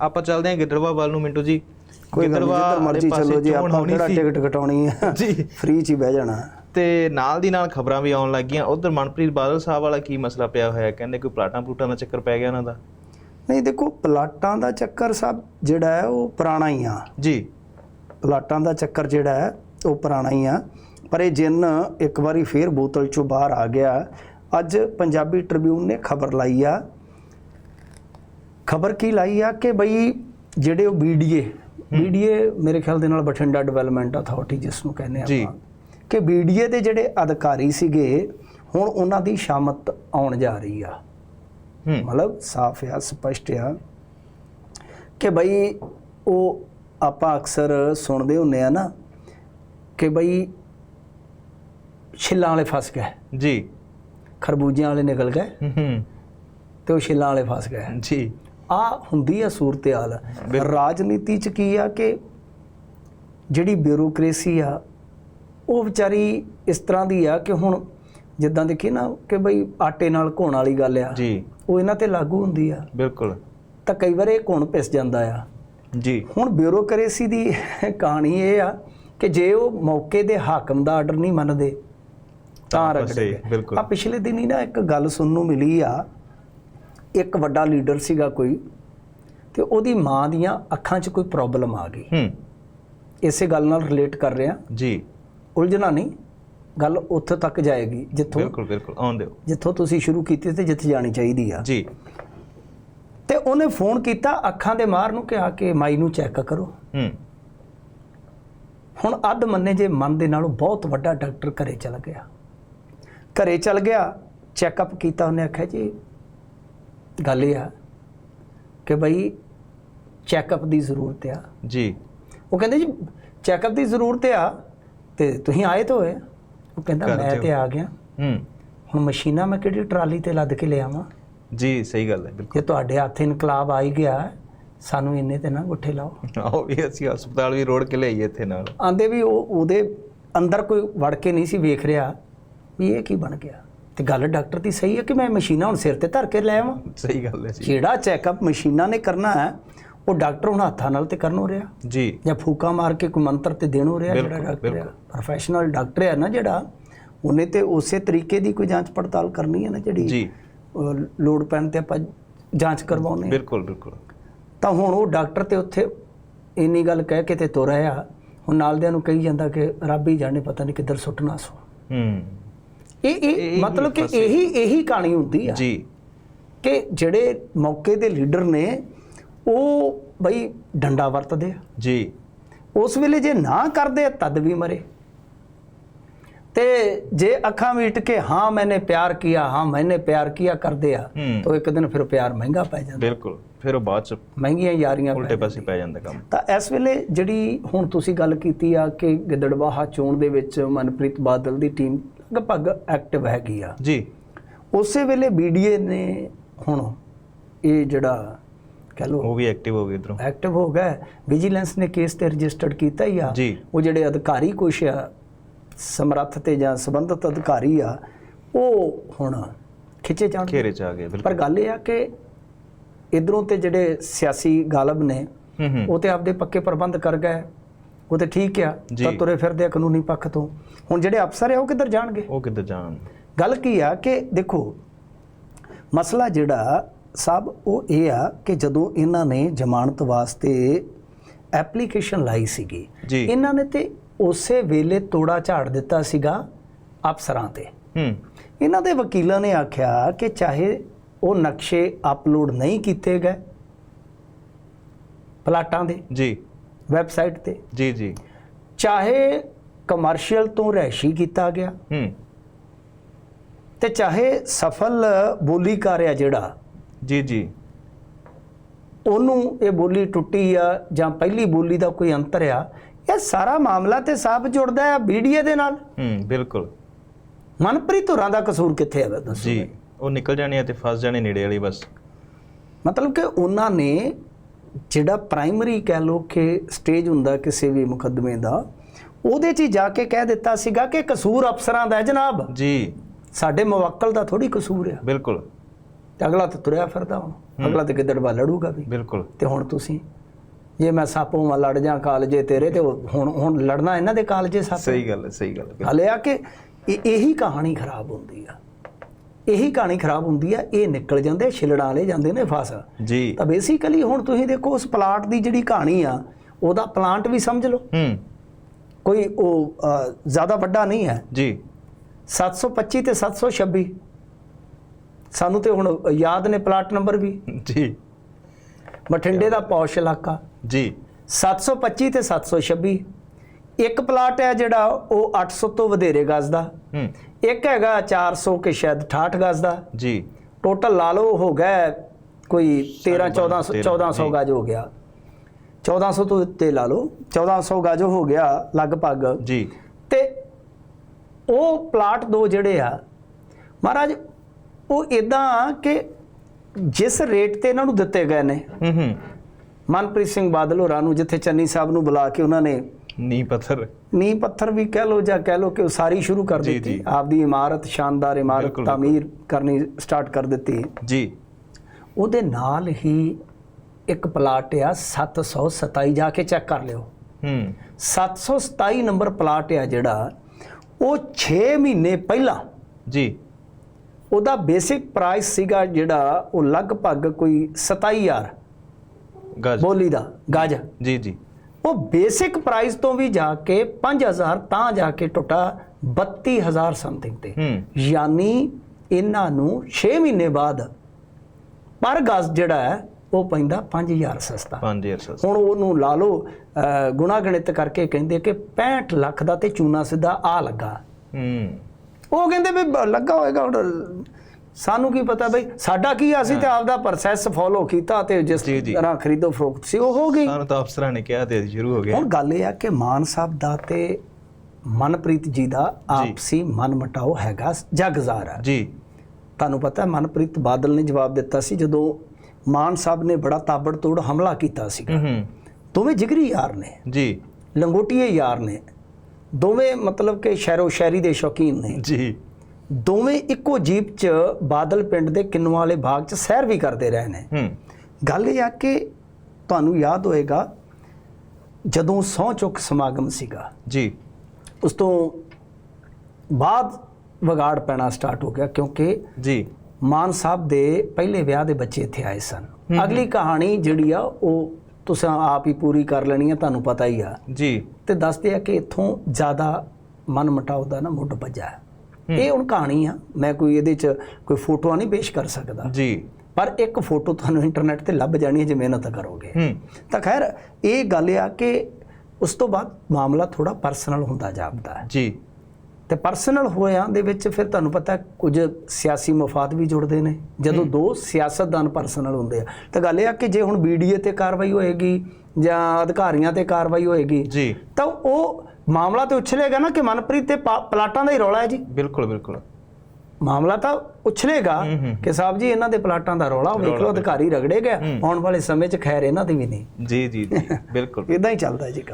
ਆਪਾਂ ਚੱਲਦੇ ਹਾਂ ਗਿੱਦੜਵਾ ਵੱਲ ਨੂੰ ਮਿੰਟੂ ਜੀ। ਕੋਈ ਗੱਲ ਨਹੀਂ ਮਰਜ਼ੀ ਚੱਲੋ ਜੀ ਆਪਾਂ ਕਿਹੜਾ। ਟਿਕਟ ਕਟਾਉਣੀ ਆ ਜੀ। ਫ੍ਰੀ ਚ ਹੀ ਬਹਿ ਜਾਣਾ। ਤੇ ਨਾਲ ਦੀ ਨਾਲ ਖਬਰਾਂ ਵੀ ਆਉਣ ਲੱਗੀਆਂ। ਉਧਰ ਮਨਪ੍ਰੀਤ ਬਾਦਲ ਸਾਹਿਬ ਵਾਲਾ ਕੀ ਮਸਲਾ ਪਿਆ ਹੋਇਆ? ਹੈ? ਕਹਿੰਦੇ ਕੋਈ ਪਲਾਟਾਂ ਪਲੂਟਾਂ ਦਾ ਚੱਕਰ ਪੈ ਗਿਆ ਉਹਨਾਂ ਦਾ। ਨਹੀਂ ਦੇਖੋ ਪਲਾਟਾਂ ਦਾ ਚੱਕਰ ਸਭ ਜਿਹੜਾ ਹੈ ਉਹ ਪੁਰਾਣਾ ਹੀ ਆ। ਜੀ। ਪਲਾਟਾਂ ਦਾ ਚੱਕਰ ਜਿਹੜਾ ਹੈ ਉਹ ਪੁਰਾਣਾ ਹੀ ਆ। ਪਰ ਇਹ ਜਿੰਨ ਇੱਕ ਵਾਰੀ ਫੇਰ ਬੋਤਲ ਚੋਂ ਬਾਹਰ ਆ ਗਿਆ। ਅੱਜ ਪੰਜਾਬੀ ਟ੍ਰਿਬਿਊਨ ਨੇ ਖਬਰ ਲਾਈ ਆ ਖਬਰ ਕੀ ਲਾਈ ਆ ਕਿ ਬਈ ਜਿਹੜੇ ਉਹ ਬੀਡੀਏ ਬੀਡੀਏ ਮੇਰੇ ਖਿਆਲ ਦੇ ਨਾਲ ਬਠਿੰਡਾ ਡਿਵੈਲਪਮੈਂਟ ਅਥਾਰਟੀ ਜਿਸ ਨੂੰ ਕਹਿੰਦੇ। ਆਪਾਂ ਕਿ ਬੀਡੀਏ ਦੇ ਜਿਹੜੇ ਅਧਿਕਾਰੀ ਸੀਗੇ ਹੁਣ ਉਹਨਾਂ ਦੀ ਸ਼ਾਮਤ ਆਉਣ ਜਾ ਰਹੀ ਆ। ਮਤਲਬ ਸਾਫ਼ ਆ ਸਪਸ਼ਟ ਆ ਕਿ ਬਈ ਉਹ ਆਪਾਂ ਅਕਸਰ ਸੁਣਦੇ ਹੁੰਨੇ ਆ ਨਾ ਕਿ ਬਈ ਛਿੱਲਾਂ ਵਾਲੇ ਫਸ ਗਏ। ਜੀ। ਖਰਬੂਜਿਆਂ ਵਾਲੇ ਨਿਕਲ ਗਏ। ਹੂੰ ਹੂੰ। ਤੇ ਉਹ ਛਿੱਲਾਂ ਵਾਲੇ ਫਸ ਗਏ। ਜੀ। ਆ ਹੁੰਦੀ ਆ ਸੂਰਤ-ਹਾਲ ਰਾਜਨੀਤੀ ਚ ਕੀ ਆ ਕਿ ਜਿਹੜੀ ਬਿਊਰੋਕ੍ਰੇਸੀ ਆ ਉਹ ਵਿਚਾਰੀ ਇਸ ਤਰ੍ਹਾਂ ਦੀ ਆ ਕਿ ਹੁਣ ਜਿੱਦਾਂ ਦੇਖੀ ਨਾ ਕਿ ਬਈ ਆਟੇ ਨਾਲ ਘੋਣ ਵਾਲੀ ਗੱਲ ਆ ਜੀ। ਉਹ ਇਹਨਾਂ ਤੇ ਲਾਗੂ ਹੁੰਦੀ ਆ। ਬਿਲਕੁਲ। ਤਾਂ ਕਈ ਵਾਰ ਇਹ ਘੁਣ ਪਿਸ ਜਾਂਦਾ ਆ। ਜੀ। ਹੁਣ ਬਿਊਰੋਕ੍ਰੇਸੀ ਦੀ ਕਹਾਣੀ ਇਹ ਆ ਕਿ ਜੇ ਉਹ ਮੌਕੇ ਦੇ ਹਾਕਮ ਦਾ ਆਰਡਰ ਨਹੀਂ ਮੰਨਦੇ ਤਾਂ। ਬਿਲਕੁਲ। ਆ ਪਿਛਲੇ ਦਿਨ ਹੀ ਨਾ ਇੱਕ ਗੱਲ ਸੁਣਨ ਨੂੰ ਮਿਲੀ ਆ ਇੱਕ ਵੱਡਾ ਲੀਡਰ ਸੀਗਾ ਕੋਈ ਤੇ ਉਹਦੀ ਮਾਂ ਦੀਆਂ ਅੱਖਾਂ 'ਚ ਕੋਈ ਪ੍ਰੋਬਲਮ ਆ ਗਈ। ਹੂੰ। ਇਸੇ ਗੱਲ ਨਾਲ ਰਿਲੇਟ ਕਰ ਰਿਹਾ। ਜੀ। ਉਲਝਣਾ ਨਹੀਂ ਗੱਲ ਉੱਥੇ ਤੱਕ ਜਾਏਗੀ ਜਿੱਥੋਂ ਬਿਲਕੁਲ ਬਿਲਕੁਲ ਆਉਣ ਦਿਓ ਜਿੱਥੋਂ ਤੁਸੀਂ ਸ਼ੁਰੂ ਕੀਤੀ ਤੇ ਜਿੱਥੇ ਜਾਣੀ ਚਾਹੀਦੀ ਆ। ਜੀ। ਤੇ ਉਹਨੇ ਫੋਨ ਕੀਤਾ ਅੱਖਾਂ ਦੇ ਮਾਰ ਨੂੰ ਕਿਹਾ ਕਿ ਮਾਈ ਨੂੰ ਚੈੱਕ ਕਰੋ। ਹੂੰ। ਹੁਣ ਅੱਧ ਮੰਨੇ ਜੇ ਮਨ ਦੇ ਨਾਲੋਂ ਬਹੁਤ ਵੱਡਾ ਡਾਕਟਰ ਘਰੇ ਚਲ ਗਿਆ। ਘਰੇ ਚਲ ਗਿਆ ਚੈੱਕਅਪ ਕੀਤਾ ਉਹਨੇ ਆਖਿਆ ਜੀ ਗੱਲ ਇਹ ਆ ਕਿ ਬਈ ਚੈੱਕਅਪ ਦੀ ਜ਼ਰੂਰਤ ਆ। ਜੀ। ਉਹ ਕਹਿੰਦੇ ਜੀ ਚੈੱਕਅਪ ਦੀ ਜ਼ਰੂਰਤ ਆ ਤੇ ਤੁਸੀਂ ਆਏ ਤਾਂ ਹੋਏ ਉਹ ਕਹਿੰਦਾ ਮੈਂ। ਤੇ ਆ ਗਿਆ। ਹੂੰ। ਹੁਣ ਮਸ਼ੀਨਾਂ ਮੈਂ ਕਿਹੜੀ ਟਰਾਲੀ ਤੇ ਲੱਦ ਕੇ ਲਿਆਵਾਂ? ਜੀ ਸਹੀ ਗੱਲ ਹੈ ਬਿਲਕੁਲ। ਜੇ ਤੁਹਾਡੇ ਹੱਥ ਇਨਕਲਾਬ ਆ ਹੀ ਗਿਆ ਸਾਨੂੰ ਇੰਨੇ ਤੇ ਨਾ ਗੁੱਠੇ ਲਾਓ। ਆਓ ਵੀ ਅਸੀਂ ਹਸਪਤਾਲ ਵੀ ਰੋੜ ਕੇ ਲਿਆਈਏ ਇੱਥੇ ਨਾਲ। ਆਂਦੇ ਵੀ ਉਹ ਉਹਦੇ ਅੰਦਰ ਕੋਈ ਵੜ ਕੇ ਨਹੀਂ ਸੀ ਵੇਖ ਰਿਹਾ ਵੀ ਇਹ ਕੀ ਬਣ ਗਿਆ। ਤੇ ਗੱਲ ਡਾਕਟਰ ਦੀ ਸਹੀ ਹੈ ਕਿ ਮੈਂ ਮਸ਼ੀਨਾਂ ਹੁਣ ਸਿਰ ਤੇ ਧਰ ਕੇ ਲੈ ਆਵਾਂ? ਸਹੀ ਗੱਲ ਹੈ ਜੀ। ਜਿਹੜਾ ਚੈੱਕਅਪ ਮਸ਼ੀਨਾਂ ਨੇ ਕਰਨਾ ਹੈ ਉਹ ਡਾਕਟਰ ਹੁਣ ਹੱਥਾਂ ਨਾਲ ਤੇ ਕਰਨ ਹੋ ਰਿਹਾ। ਜੀ। ਜਾਂ ਫੂਕਾ ਮਾਰ ਕੇ ਕੋਈ ਮੰਤਰ ਤੇ ਦੇਣ ਹੋ ਰਿਹਾ ਜਿਹੜਾ ਡਾਕਟਰ ਹੈ। ਪ੍ਰੋਫੈਸ਼ਨਲ ਡਾਕਟਰ ਹੈ ਨਾ ਜਿਹੜਾ ਉਹਨੇ ਤੇ ਉਸੇ ਤਰੀਕੇ ਦੀ ਕੋਈ ਜਾਂਚ ਪੜਤਾਲ ਕਰਨੀ ਹੈ ਨਾ ਜਿਹੜੀ ਜੀ। ਲੋੜ ਪੈਣ ਤੇ ਆਪਾਂ ਜਾਂਚ ਕਰਵਾਉਨੇ ਹਾਂ। ਬਿਲਕੁਲ ਬਿਲਕੁਲ। ਤਾਂ ਹੁਣ ਉਹ ਡਾਕਟਰ ਤੇ ਉੱਥੇ ਇੰਨੀ ਗੱਲ ਕਹਿ ਕੇ ਤੇ ਤੁਰ ਆਇਆ। ਹੁਣ ਨਾਲਦਿਆਂ ਨੂੰ ਕਹੀ ਜਾਂਦਾ ਕਿ ਰੱਬ ਹੀ ਜਾਣੇ ਪਤਾ ਨਹੀਂ ਕਿੱਧਰ ਸੁੱਟਣਾ ਸੋ। ਹੂੰ। ਇਹ ਇਹ ਮਤਲਬ ਕਿ। ਇਹੀ ਇਹੀ ਕਹਾਣੀ ਹੁੰਦੀ ਆ ਜੀ। ਕਿ ਜਿਹੜੇ ਮੌਕੇ ਦੇ ਲੀਡਰ ਨੇ ਉਹ ਬਈ ਡੰਡਾ ਵਰਤਦੇ ਆ। ਜੀ। ਉਸ ਵੇਲੇ ਜੇ ਨਾ ਕਰਦੇ ਤਦ ਵੀ ਮਰੇ। ਤੇ ਜੇ ਅੱਖਾਂ ਮੀਟ ਕੇ ਹਾਂ ਮੈਨੇ ਪਿਆਰ ਕੀਆ ਹਾਂ ਮੈਨੇ ਪਿਆਰ ਕੀਆ ਕਰਦੇ ਆ। ਤਾਂ ਇੱਕ ਦਿਨ ਫਿਰ ਪਿਆਰ ਮਹਿੰਗਾ ਪੈ ਜਾਂਦਾ। ਬਿਲਕੁਲ। ਫਿਰ ਉਹ ਬਾਅਦ ਚ ਮਹਿੰਗੀਆਂ ਯਾਰੀਆਂ ਉਲਟੇ ਪਾਸੇ ਪੈ ਜਾਂਦਾ ਕੰਮ। ਤਾਂ ਇਸ ਵੇਲੇ ਜਿਹੜੀ ਹੁਣ ਤੁਸੀਂ ਗੱਲ ਕੀਤੀ ਆ ਕਿ ਗਿੱਦੜਬਾਹਾ ਚੋਣ ਦੇ ਵਿੱਚ ਮਨਪ੍ਰੀਤ ਬਾਦਲ ਦੀ ਟੀਮ ਲਗਭਗ ਐਕਟਿਵ ਹੈਗੀ ਆ। ਜੀ। ਉਸੇ ਵੇਲੇ ਬੀਡੀਏ ਨੇ ਹੁਣ ਇਹ ਜਿਹੜਾ ਕਹ ਲੋ ਉਹ ਵੀ ਐਕਟਿਵ ਹੋ ਗਏ ਇਧਰੋਂ। ਐਕਟਿਵ ਹੋ ਗਿਆ ਵਿਜੀਲੈਂਸ ਨੇ ਕੇਸ ਤੇ ਰਜਿਸਟਰਡ ਕੀਤਾ ਹੀ ਆ। ਉਹ ਜਿਹੜੇ ਅਧਿਕਾਰੀ ਕੁਛ ਆ ਸਮਰੱਥ ਤੇ ਜਾਂ ਸੰਬੰਧਿਤ ਅਧਿਕਾਰੀ ਆ ਉਹ ਹੁਣ ਖਿੱਚੇ ਜਾਣ ਘੇਰੇ ਚ ਆ ਗਏ ਪਰ ਗੱਲ ਇਹ ਆ ਕਿ ਇਧਰੋਂ ਤੇ ਜਿਹੜੇ ਸਿਆਸੀ ਗਾਲਬ ਨੇ ਉਹ ਤੇ ਆਪਦੇ ਪੱਕੇ ਪ੍ਰਬੰਧ ਕਰ ਗਏ। ਉਹ ਤੇ ਠੀਕ ਆ। ਤਾਂ ਤੁਰੇ ਫਿਰਦੇ ਆ ਕਾਨੂੰਨੀ ਪੱਖ ਤੋਂ। ਹੁਣ ਜਿਹੜੇ ਅਫਸਰ ਆ ਉਹ ਕਿੱਧਰ ਜਾਣਗੇ? ਉਹ ਕਿੱਧਰ ਜਾਣ? ਗੱਲ ਕੀ ਆ ਕਿ ਦੇਖੋ ਮਸਲਾ ਜਿਹੜਾ ਸਭ ਉਹ ਇਹ ਆ ਕਿ ਜਦੋਂ ਇਹਨਾਂ ਨੇ ਜ਼ਮਾਨਤ ਵਾਸਤੇ ਐਪਲੀਕੇਸ਼ਨ ਲਾਈ ਸੀਗੀ। ਇਹਨਾਂ ਨੇ ਤੇ ਉਸੇ ਵੇਲੇ ਤੋੜਾ ਝਾੜ ਦਿੱਤਾ ਸੀਗਾ ਅਫਸਰਾਂ ਤੇ। ਹੂੰ। ਇਹਨਾਂ ਦੇ ਵਕੀਲਾਂ ਨੇ ਆਖਿਆ ਕਿ ਚਾਹੇ ਉਹ ਨਕਸ਼ੇ ਅਪਲੋਡ ਨਹੀਂ ਕੀਤੇ ਗਏ ਪਲਾਟਾਂ ਦੇ ਜੀ। ਵੈਬਸਾਈਟ ਤੇ। ਜੀ ਜੀ। ਚਾਹੇ ਕਮਰਸ਼ੀਅਲ ਤੋਂ ਰਹਿਸ਼ੀ ਕੀਤਾ ਗਿਆ। ਹੂੰ। ਤੇ ਚਾਹੇ ਸਫਲ ਬੋਲੀਕਾਰ ਆ ਜਿਹੜਾ। ਜੀ ਜੀ। ਉਹਨੂੰ ਇਹ ਬੋਲੀ ਟੁੱਟੀ ਆ ਜਾਂ ਪਹਿਲੀ ਬੋਲੀ ਦਾ ਕੋਈ ਅੰਤਰ ਆ ਇਹ ਸਾਰਾ ਮਾਮਲਾ ਤੇ ਸਾਬ ਜੁੜਦਾ ਹੈ ਬੀਡੀਏ ਦੇ ਨਾਲ। ਹੂੰ ਬਿਲਕੁਲ। ਮਨਪ੍ਰੀਤ ਹੋਰਾਂ ਦਾ ਕਸੂਰ ਕਿੱਥੇ ਹੈ ਦੱਸੋ ਜੀ ਉਹ ਨਿਕਲ ਜਾਣੇ ਆ ਤੇ ਫਸ ਜਾਣੇ ਨੇੜੇ ਵਾਲੀ ਬਸ। ਮਤਲਬ ਕਿ ਉਹਨਾਂ ਨੇ ਜਿਹੜਾ ਪ੍ਰਾਇਮਰੀ ਕਹਿ ਲੋ ਕਿ ਸਟੇਜ ਹੁੰਦਾ ਕਿਸੇ ਵੀ ਮੁਕੱਦਮੇ ਦਾ ਉਹਦੇ 'ਚ ਹੀ ਜਾ ਕੇ ਕਹਿ ਦਿੱਤਾ ਸੀਗਾ ਕਿ ਕਸੂਰ ਅਫਸਰਾਂ ਦਾ ਹੈ ਜਨਾਬ। ਜੀ। ਸਾਡੇ ਮੁਵੱਕਲ ਦਾ ਥੋੜੀ ਕਸੂਰ ਆ। ਬਿਲਕੁਲ। ਤੇ ਅਗਲਾ ਤਾਂ ਤੁਰਿਆ ਫਿਰਦਾ ਹੁਣ। ਅਗਲਾ ਤੇ ਗਿੱਦੜਵਾ ਲੜੂਗਾ ਵੀ। ਬਿਲਕੁਲ। ਤੇ ਹੁਣ ਤੁਸੀਂ ਜੇ ਮੈਂ ਸਾਪੋਂ ਮਾ ਲੜ ਜਾ ਕਾਲਜੇ ਤੇਰੇ ਤੇ ਹੁਣ ਹੁਣ ਲੜਨਾ ਇਹਨਾਂ ਦੇ ਕਾਲਜੇ ਸੱਪ। ਸਹੀ ਗੱਲ ਹੈ ਸਹੀ ਗੱਲ ਹੈ। ਹਲੇ ਆ ਕਿ ਇਹੀ ਕਹਾਣੀ ਖਰਾਬ ਹੁੰਦੀ ਆ। ਇਹੀ ਕਹਾਣੀ ਖਰਾਬ ਹੁੰਦੀ ਆ ਇਹ ਨਿਕਲ ਜਾਂਦੇ ਛਿਲੜਾਂ ਵਾਲੇ ਜਾਂਦੇ ਨੇ ਫਸ। ਜੀ। ਤਾਂ ਬੇਸਿਕਲੀ ਹੁਣ ਤੁਸੀਂ ਦੇਖੋ ਉਸ ਪਲਾਟ ਦੀ ਜਿਹੜੀ ਕਹਾਣੀ ਆ ਉਹਦਾ ਪਲਾਂਟ ਵੀ ਸਮਝ ਲਓ। ਹੂੰ। ਕੋਈ ਉਹ ਜ਼ਿਆਦਾ ਵੱਡਾ ਨਹੀਂ ਹੈ। ਜੀ। 725 ਤੇ 726 ਸਾਨੂੰ ਤੇ ਹੁਣ ਯਾਦ ਨੇ ਪਲਾਟ ਨੰਬਰ ਵੀ। ਜੀ। ਬਠਿੰਡੇ ਦਾ ਪੌਸ਼ ਇਲਾਕਾ। ਜੀ। 725 ਤੇ 726 ਇੱਕ ਪਲਾਟ ਹੈ ਜਿਹੜਾ ਉਹ 800 ਤੋਂ ਵਧੇਰੇ ਗਜ਼ ਦਾ। ਹੂੰ। ਇੱਕ ਹੈਗਾ 400 ਕੇ ਸ਼ਾਇਦ 68 ਗਜ਼ ਦਾ। ਜੀ। ਟੋਟਲ ਲਾ ਲਓ ਹੋ ਗਿਆ ਕੋਈ 13 1400 13, 1400 ਗਜ਼ ਹੋ ਗਿਆ। 1400 ਤੋਂ ਉੱਤੇ ਲਾ ਲਓ 1400 ਗਜ਼ ਹੋ ਗਿਆ ਲਗਭਗ। ਜੀ। ਤੇ ਉਹ ਪਲਾਟ ਦੋ ਜਿਹੜੇ ਆ ਮਹਾਰਾਜ ਉਹ ਇਦਾਂ ਕਿ ਜਿਸ ਰੇਟ ਤੇ ਇਹਨਾਂ ਨੂੰ ਦਿੱਤੇ ਗਏ ਨੇ ਹੂੰ ਹੂੰ। ਮਨਪ੍ਰੀਤ ਸਿੰਘ ਬਾਦਲ ਹੋਰਾਂ ਨੂੰ ਜਿੱਥੇ ਚੰਨੀ ਸਾਹਿਬ ਨੂੰ ਬੁਲਾ ਕੇ ਉਹਨਾਂ ਨੇ ਨੀ ਪੱਥਰ। ਨੀਂਹ ਪੱਥਰ ਵੀ ਕਹਿ ਲੋ ਜਾਂ ਕਹਿ ਲੋ ਕਿ ਉਸਾਰੀ ਸ਼ੁਰੂ ਕਰ ਦਿੱਤੀ। ਆਪਦੀ ਇਮਾਰਤ ਸ਼ਾਨਦਾਰ ਇਮਾਰਤ ਤਾਮੀਰ ਕਰਨੀ ਸਟਾਰਟ ਕਰ ਦਿੱਤੀ। ਜੀ। ਉਹਦੇ ਨਾਲ ਹੀ ਇੱਕ ਪਲਾਟ ਆ 727 ਜਾ ਕੇ ਚੈੱਕ ਕਰ ਲਿਓ। ਹੂੰ। 727 ਨੰਬਰ ਪਲਾਟ ਆ ਜਿਹੜਾ ਉਹ 6 ਮਹੀਨੇ ਪਹਿਲਾਂ ਜੀ। ਉਹਦਾ ਬੇਸਿਕ ਪ੍ਰਾਈਸ ਸੀਗਾ ਜਿਹੜਾ ਉਹ ਲਗਭਗ ਕੋਈ 27000 ਗੱਜ। ਬੋਲੀ ਦਾ ਗਜ। ਜੀ ਜੀ। ਉਹ ਬੇਸਿਕ ਪ੍ਰਾਈਸ ਤੋਂ ਵੀ ਜਾ ਕੇ 5000 ਤਾਂ ਜਾ ਕੇ ਟੁੱਟਾ 32000 ਸਮਥਿੰਗ ਤੇ। ਯਾਨੀ ਇਹਨਾਂ ਨੂੰ 6 ਮਹੀਨੇ ਬਾਅਦ ਪਰ ਗਜ਼ ਜਿਹੜਾ ਹੈ ਉਹ ਪੈਂਦਾ 5000 ਸਸਤਾ। 5000 ਸਸ ਹੁਣ ਉਹਨੂੰ ਲਾ ਲਓ ਗੁਣਾ ਗਣਿਤ ਕਰਕੇ ਕਹਿੰਦੇ ਕਿ 65 ਲੱਖ ਦਾ ਤੇ ਚੂਨਾ ਸਿੱਧਾ ਆ ਲੱਗਾ। ਹੂੰ। ਉਹ ਕਹਿੰਦੇ ਵੀ ਲੱਗਾ ਹੋਏਗਾ ਹੁਣ ਸਾਨੂੰ ਕੀ ਪਤਾ ਬਈ ਸਾਡਾ ਕੀ ਆ, ਅਸੀਂ ਤੇ ਆਪਦਾ ਪ੍ਰੋਸੈਸ ਫੋਲੋ ਕੀਤਾ ਤੇ ਜਿਸ। ਤਰ੍ਹਾਂ ਖਰੀਦੋ ਫਰੋਖਤ ਸੀ ਉਹ ਹੋ ਗਈ। ਸਾਨੂੰ ਤਾਂ ਅਫਸਰਾਂ ਨੇ ਕਿਹਾ ਤੇ ਸ਼ੁਰੂ ਹੋ ਗਿਆ ਹੁਣ ਗੱਲ ਇਹ ਆ ਕਿ ਮਾਨ ਸਾਹਿਬ ਦਾ ਤੇ ਮਨਪ੍ਰੀਤ ਜੀ ਦਾ ਆਪਸੀ ਮਨਮਟਾਓ ਹੈਗਾ ਜਗਜ਼ਾਰ। ਜੀ। ਤੁਹਾਨੂੰ ਪਤਾ ਮਨਪ੍ਰੀਤ ਬਾਦਲ ਨੇ ਜਵਾਬ ਦਿੱਤਾ ਸੀ ਜਦੋਂ ਮਾਨ ਸਾਹਿਬ ਨੇ ਬੜਾ ਤਾਬੜਤੋੜ ਹਮਲਾ ਕੀਤਾ ਸੀ ਦੋਵੇਂ ਜਿਗਰੀ ਯਾਰ ਨੇ। ਜੀ। ਲੰਗੋਟੀਏ ਯਾਰ ਨੇ। ਦੋਵੇਂ ਮਤਲਬ ਕਿ ਸ਼ਹਿਰੋ ਸ਼ਾਇਰੀ ਦੇ ਸ਼ੌਕੀਨ ਨੇ। ਜੀ। ਦੋਵੇਂ ਇੱਕੋ ਜੀਪ 'ਚ ਬਾਦਲ ਪਿੰਡ ਦੇ ਕਿੰਨੂ ਵਾਲੇ ਬਾਗ 'ਚ ਸੈਰ ਵੀ ਕਰਦੇ ਰਹੇ ਨੇ। ਹੂੰ। ਗੱਲ ਇਹ ਆ ਕਿ ਤੁਹਾਨੂੰ ਯਾਦ ਹੋਏਗਾ ਜਦੋਂ ਸਹੁੰ ਚੁੱਕ ਸਮਾਗਮ ਸੀਗਾ। ਜੀ। ਉਸ ਤੋਂ ਬਾਅਦ ਵਿਗਾੜ ਪੈਣਾ ਸਟਾਰਟ ਹੋ ਗਿਆ ਕਿਉਂਕਿ ਜੀ। ਮਾਨ ਸਾਹਿਬ ਦੇ ਪਹਿਲੇ ਵਿਆਹ ਦੇ ਬੱਚੇ ਇੱਥੇ ਆਏ ਸਨ। ਅਗਲੀ ਕਹਾਣੀ ਜਿਹੜੀ ਆ ਉਹ ਤੁਸੀਂ ਆਪ ਹੀ ਪੂਰੀ ਕਰ ਲੈਣੀ ਆ ਤੁਹਾਨੂੰ ਪਤਾ ਹੀ ਆ। ਜੀ। ਤੇ ਦੱਸਦੇ ਆ ਕਿ ਇੱਥੋਂ ਜ਼ਿਆਦਾ ਮਨ ਮਟਾਓ ਦਾ ਨਾ ਮੁੱਢ ਭੱਜਾ ਇਹ ਹੁਣ ਕਹਾਣੀ ਆ ਮੈਂ ਕੋਈ ਇਹਦੇ ਚ ਕੋਈ ਫੋਟੋਆਂ ਨਹੀਂ ਪੇਸ਼ ਕਰ ਸਕਦਾ। ਜੀ। ਪਰ ਇੱਕ ਫੋਟੋ ਤੁਹਾਨੂੰ ਇੰਟਰਨੈਟ ਤੇ ਲੱਭ ਜਾਣੀ ਹੈ ਜੇ ਮਿਹਨਤ ਕਰੋਗੇ। ਤਾਂ ਖੈਰ ਇਹ ਗੱਲ ਆ ਕਿ ਉਸ ਤੋਂ ਬਾਅਦ ਮਾਮਲਾ ਥੋੜਾ ਪਰਸਨਲ ਹੁੰਦਾ ਜਾਪਦਾ ਹੈ। ਜੀ। ਤੇ ਪਰਸਨਲ ਹੋਇਆਂ ਦੇ ਵਿੱਚ ਫਿਰ ਤੁਹਾਨੂੰ ਪਤਾ ਕੁਝ ਸਿਆਸੀ ਮਫਾਦ ਵੀ ਜੁੜਦੇ ਨੇ। ਜਦੋਂ ਦੋ ਸਿਆਸਤਦਾਨ ਪਰਸਨਲ ਹੁੰਦੇ ਆ। ਤਾਂ ਗੱਲ ਇਹ ਆ ਕਿ ਜੇ ਹੁਣ ਬੀਡੀਏ ਤੇ ਕਾਰਵਾਈ ਹੋਏਗੀ ਜਾਂ ਅਧਿਕਾਰੀਆਂ ਤੇ ਕਾਰਵਾਈ ਹੋਏਗੀ ਜੀ। ਤਾਂ ਉਹ ਮਾਮਲਾ ਤੇ ਉਛਲੇਗਾ ਨਾ ਕਿ ਮਨਪ੍ਰੀਤ ਤੇ ਪਾ- ਪਲਾਟਾਂ ਦਾ ਹੀ ਰੌਲਾ ਹੈ ਜੀ। ਬਿਲਕੁਲ ਬਿਲਕੁਲ। ਮਾਮਲਾ ਤਾਂ ਉਛਲੇਗਾ। ਕਿ ਸਾਹਿਬ ਜੀ ਇਹਨਾਂ ਦੇ ਪਲਾਟਾਂ ਦਾ ਰੌਲਾ ਵੇਖ ਲਓ ਅਧਿਕਾਰੀ ਰਗੜੇ ਗਿਆ। ਆਉਣ ਵਾਲੇ ਸਮੇਂ 'ਚ ਖੈਰ ਇਹਨਾਂ ਦੀ ਵੀ ਨਹੀਂ। ਜੀ ਜੀ ਜੀ। ਬਿਲਕੁਲ ਇਦਾਂ ਹੀ ਚੱਲਦਾ ਜੀ ਕੰਮ।